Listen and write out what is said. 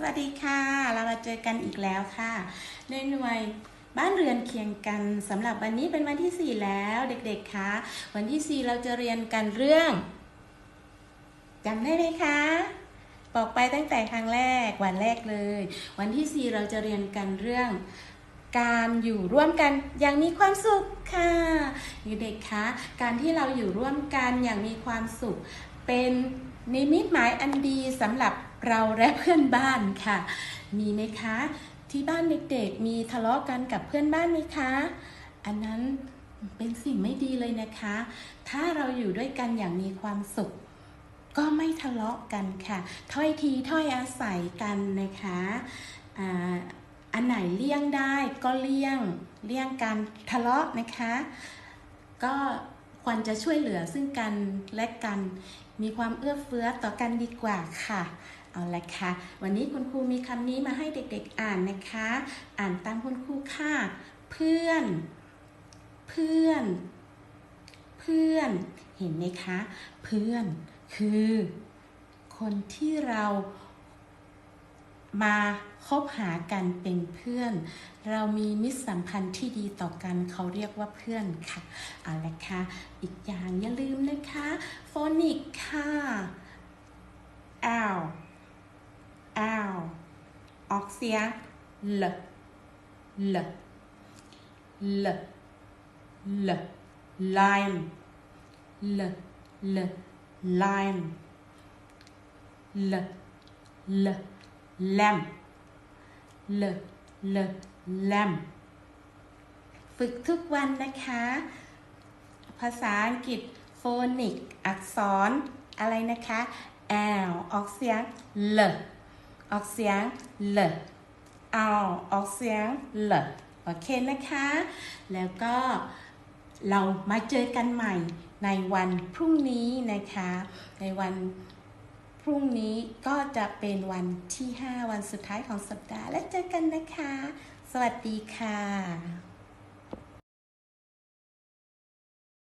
สวัสดีค่ะ เรามาเจอกันอีกแล้วค่ะ ในหน่วยบ้านเรือนเคียงกันสำหรับวันนี้เป็นวันที่ 4 แล้วเด็กๆคะวันที่ 4 เราจะเรียนกันเรื่องจำได้ไหมคะบอกไปตั้งแต่ครั้งแรกวันแรกเลย วันที่ 4 เราจะเรียนกันเรื่อง การอยู่ร่วมกันอย่างมีความสุขค่ะเด็กๆคะการที่เราอยู่ร่วมกันอย่างมีความสุข เป็นนิมิตหมายอันดีสำหรับเราและเพื่อนบ้านค่ะ มีไหมคะ ที่บ้านเด็กๆมีทะเลาะกันกับเพื่อนบ้านไหมคะ อันนั้นเป็นสิ่งไม่ดีเลยนะคะ ถ้าเราอยู่ด้วยกันอย่างมีความสุข ก็ไม่ทะเลาะกันค่ะ ถ้อยทีถ้อยอาศัยกันนะคะอ่าอันไหนเลี่ยงได้ก็เลี่ยง เลี่ยงการทะเลาะนะคะ ก็ ควรจะช่วยเหลือซึ่งกันและกัน มีความเอื้อเฟื้อต่อกันดีกว่าค่ะ เอาละค่ะ วันนี้คุณครูมีคำนี้มาให้เด็กๆอ่านนะคะ อ่านตามคุณครูค่ะ เพื่อน เพื่อน เพื่อน เห็นไหมคะ เพื่อนคือ คนที่เรา มาคบหากันเป็นเพื่อน เรามีมิตรสัมพันธ์ที่ดีต่อกันเขาเรียกว่าเพื่อนค่ะเอาละค่ะอีกอย่างอย่าลืมนะคะโฟนิกค่ะ L L ออกเสียง L L L L lime L L lime L L lamp L L lamp ฝึกทุกวันนะคะ ภาษาอังกฤษโฟนิกอักษรอะไรนะคะ L ออกเสียง L ออกเสียง L L ออกเสียง L โอเคนะคะ แล้วก็เรามาเจอกันใหม่ในวันพรุ่งนี้นะคะ ในวัน รุ่งนี้ก็จะเป็นวันที่ 5 วันสุดท้ายของสัปดาห์ และเจอกันนะคะ สวัสดีค่ะ